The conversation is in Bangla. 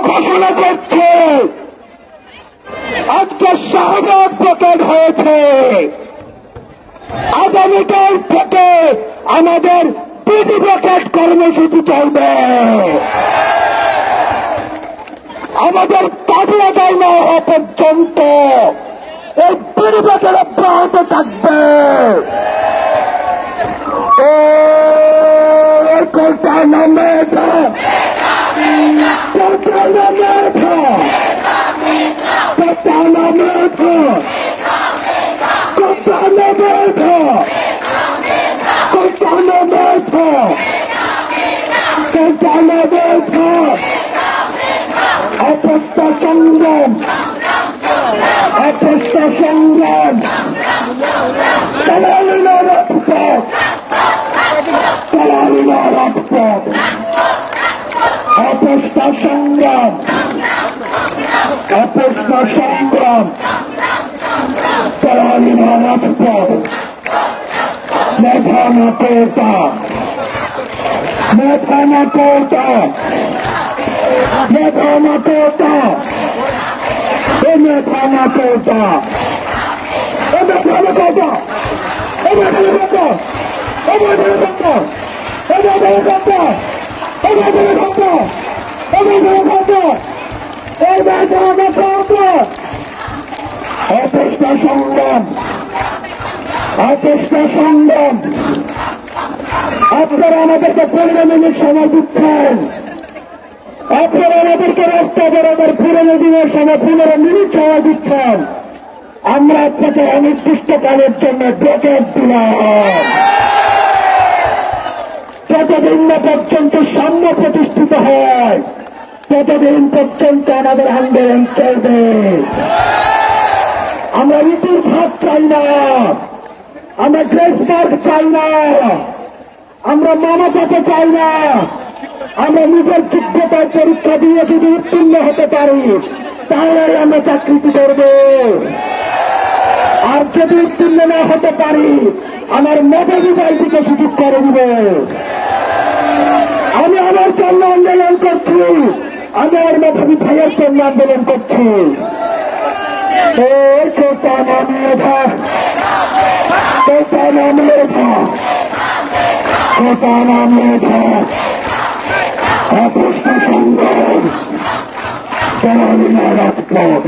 ঘোষণা করছে। আজকে শাহবাগ প্রকট হয়েছে। আগামীকাল থেকে আমাদের পিডি ব্যাকেট কর্মসূচি চলবে। আমাদের আদায় না হওয়া পর্যন্ত এই পিডি ব্যাকেট অব্যাহত থাকবে। নামে। था चौटाला में था অপস্তা সংগ্রাম অপস্তা সংগ্রাম তালালি না রাজপথ তালালি না রাজপথ অপস্তা সংগ্রাম অপস্তা সংগ্রাম তালালি না রাজপথ মেধা না পেতা মেধা না কোটা মেধা না কোটা এ মেধা না কোটা এ মেধা না কোটা এ মেধা না কোটা এ মেধা না কোটা এ মেধা না কোটা এ মেধা না কোটা এ মেধা না কোটা এ মেধা না কোটা অপেক্ষা সংগ্রাম অপেক্ষা সংগ্রাম আপনারা আমাদেরকে পনেরো মিনিট সময় দিচ্ছেন। আপনারা আমাদেরকে রাস্তা বরাবর পুরনো দিনের সময় পনেরো মিনিট সময় দিচ্ছেন। আমরা আপনাকে অনির্দিষ্টকালের জন্য ব্রেকেট দিলাম। যতদিন না পর্যন্ত সাম্য প্রতিষ্ঠিত হয়, ততদিন পর্যন্ত আমাদের আন্দোলন চলবে আমরা ঋতুর ভাত চাই না, আমরা গ্রেস চাই না। আমরা মানবতা চাই না। আমরা নিজের যোগ্যতার পরীক্ষা দিয়ে যদি উত্তীর্ণ হতে পারি, তাহলে আমরা চাকরিটি করব? আর যদি উত্তীর্ণ না হতে পারি, আমার মদনী বাইটিকে সুযোগ করে দিব। আমি আমার জন্য আন্দোলন করছি। আমি আর মেধাবী ভাইয়ের জন্য আন্দোলন করছি। কোটা নেতা নাম নেতা অপুষ্ট সংগ্রাম জননীয় রাজপথ